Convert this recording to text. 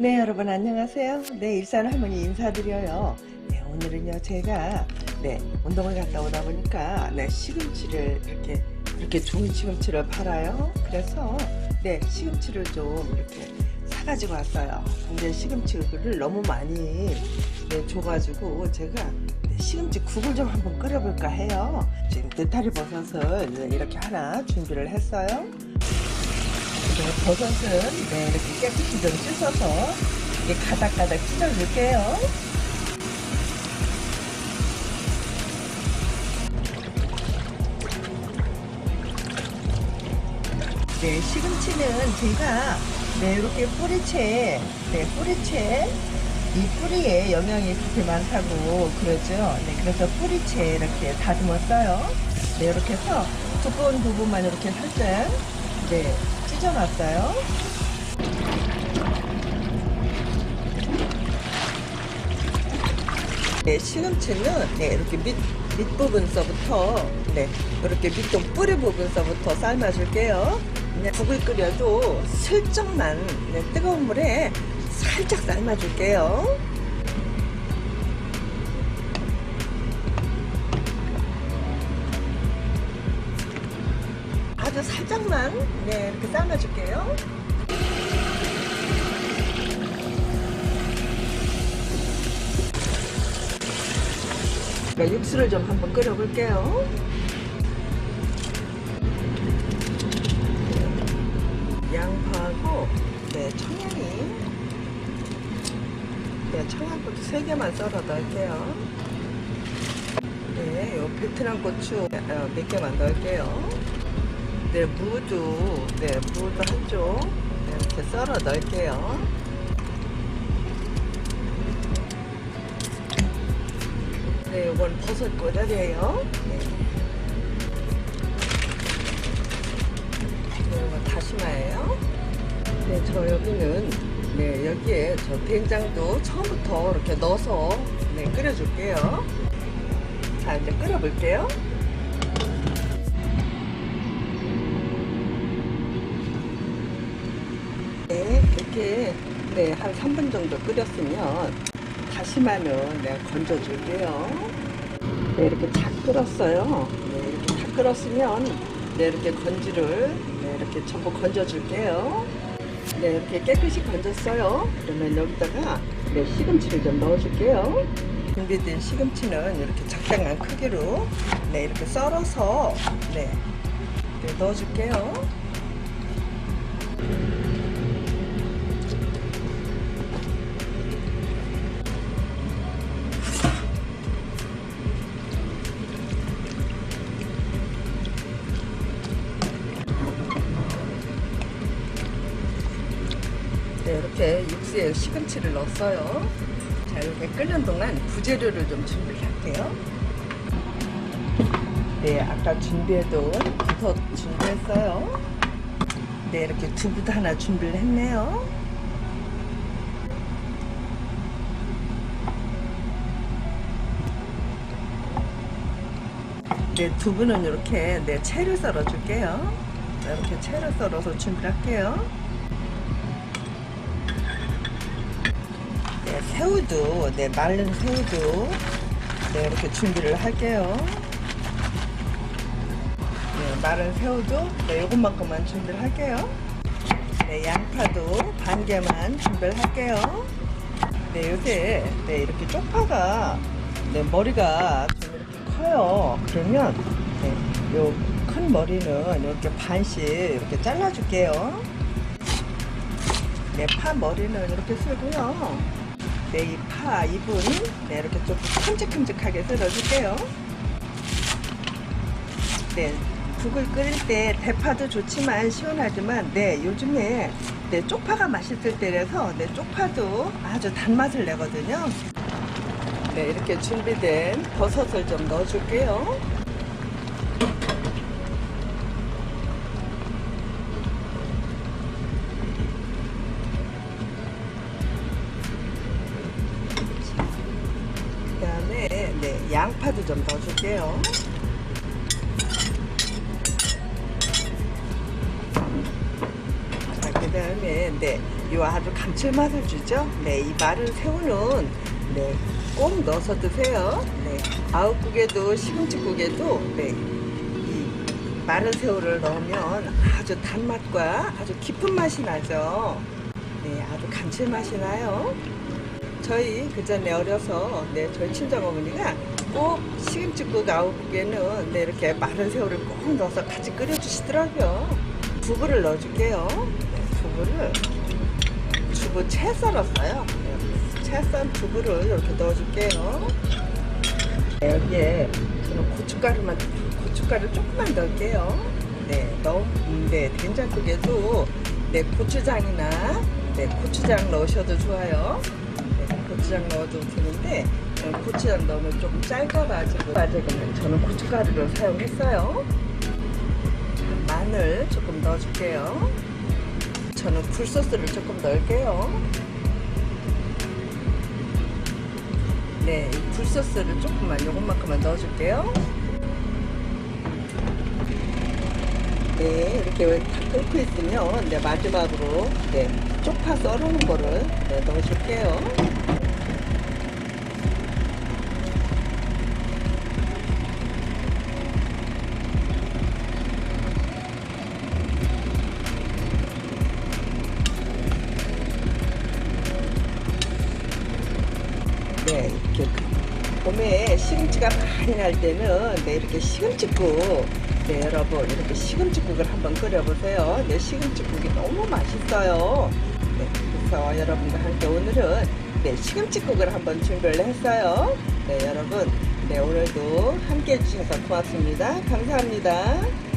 네, 여러분 안녕하세요. 네, 일산 할머니 인사드려요. 네, 오늘은요, 제가 네, 운동을 갔다 오다 보니까 네, 시금치를 이렇게 이렇게 좋은 시금치를 팔아요. 그래서 네, 시금치를 좀 이렇게 사가지고 왔어요. 근데 시금치를 너무 많이 네, 줘가지고 제가 네, 시금치 국을 좀 한번 끓여볼까 해요. 지금 느타리 버섯을 네, 이렇게 하나 준비를 했어요. 네, 버섯은 네, 이렇게 깨끗이 좀 씻어서 이렇게 가닥가닥 찢어줄게요. 네, 시금치는 제가 네, 이렇게 뿌리채, 네, 뿌리채, 이 뿌리에 영양이 그렇게 많다고 그러죠. 네, 그래서 뿌리채 이렇게 다듬었어요. 네, 이렇게 해서 두꺼운 부분만 이렇게 살짝, 네, 찢어놨어요. 네, 시금치는 네, 이렇게 밑, 밑부분서부터 네, 이렇게 밑동 뿌리 부분서부터 삶아줄게요. 그냥 국을 끓여도 슬쩍만 네, 뜨거운 물에 살짝 삶아줄게요. 아주 살짝만 네, 이렇게 삶아줄게요. 그러니까 육수를 좀 한번 끓여볼게요. 양파하고 네, 청양이 네, 청양고추 3개만 썰어 넣을게요. 네, 요 베트남 고추 어, 몇 개만 넣을게요. 네, 무도 네, 무도 한 쪽 네, 이렇게 썰어 넣을게요. 네, 이건 버섯 꼬다리예요. 네. 네, 이건 다시마예요. 네, 저 여기는 네, 여기에 저 된장도 처음부터 이렇게 넣어서 네, 끓여줄게요. 자, 이제 끓여볼게요. 이렇게 네, 한 3분 정도 끓였으면 다시마는 내가 건져줄게요. 네, 이렇게 다 끓었어요. 네, 이렇게 다 끓었으면 네, 이렇게 건지를 네, 이렇게 전부 건져줄게요. 네, 이렇게 깨끗이 건졌어요. 그러면 여기다가 네, 시금치를 좀 넣어줄게요. 준비된 시금치는 이렇게 적당한 크기로 네, 이렇게 썰어서 네, 네, 넣어줄게요. 네, 이렇게 육수에 시금치를 넣었어요. 자, 이렇게 끓는 동안 부재료를 좀 준비를 할게요. 네, 아까 준비해둔 버섯 준비했어요. 네, 이렇게 두부도 하나 준비를 했네요. 네, 두부는 이렇게 네, 채를 썰어 줄게요. 이렇게 채를 썰어서 준비를 할게요. 새우도, 네, 마른 새우도, 네, 이렇게 준비를 할게요. 네, 마른 새우도, 네, 요것만큼만 준비를 할게요. 네, 양파도 반 개만 준비를 할게요. 네, 요새, 네, 이렇게 쪽파가, 네, 머리가 좀 이렇게 커요. 그러면, 네, 요큰 머리는 이렇게 반씩 이렇게 잘라줄게요. 네, 파 머리는 이렇게 쓰고요. 네, 이 파, 이분, 네, 이렇게 좀 큼직큼직하게 썰어줄게요. 네, 국을 끓일 때 대파도 좋지만 시원하지만, 네, 요즘에 네, 쪽파가 맛있을 때라서, 네, 쪽파도 아주 단맛을 내거든요. 네, 이렇게 준비된 버섯을 좀 넣어줄게요. 양파도 좀 넣어줄게요. 자, 그 다음에 네, 요 아주 감칠맛을 주죠. 네, 이 마른 새우는 네, 꼭 넣어서 드세요. 네, 아욱국에도 시금치국에도 네, 이 마른 새우를 넣으면 아주 단맛과 아주 깊은 맛이 나죠. 네, 아주 감칠맛이 나요. 저희 그 전에 어려서 네, 저희 친정 어머니가 꼭 시금치국 아욱국에는 네, 이렇게 마른 새우를 꼭 넣어서 같이 끓여주시더라고요. 두부를 넣어줄게요. 네, 두부를 두부 채 썰었어요. 네, 채썬 두부를 이렇게 넣어줄게요. 네, 여기에 저는 고춧가루만 고춧가루 조금만 넣을게요. 네, 너무 네 된장국에도 네 고추장이나 네 고추장 넣으셔도 좋아요. 네, 고추장 넣어도 되는데 어, 고추장 넣으면 조금 짧아가지고 아직은 저는 고춧가루를 사용했어요. 마늘 조금 넣어줄게요. 저는 굴소스를 조금 넣을게요. 네, 이 굴소스를 조금만 요것만큼만 넣어줄게요. 네, 이렇게 다 끓고 있으면 네, 마지막으로 네, 쪽파 썰어놓은 거를 네, 넣어줄게요. 봄에 시금치가 많이 날 때는 네, 이렇게 시금치국 네, 여러분 이렇게 시금치국을 한번 끓여보세요. 네, 시금치국이 너무 맛있어요. 네, 그래서 여러분과 함께 오늘은 네, 시금치국을 한번 준비를 했어요. 네, 여러분 네, 오늘도 함께 해주셔서 고맙습니다. 감사합니다.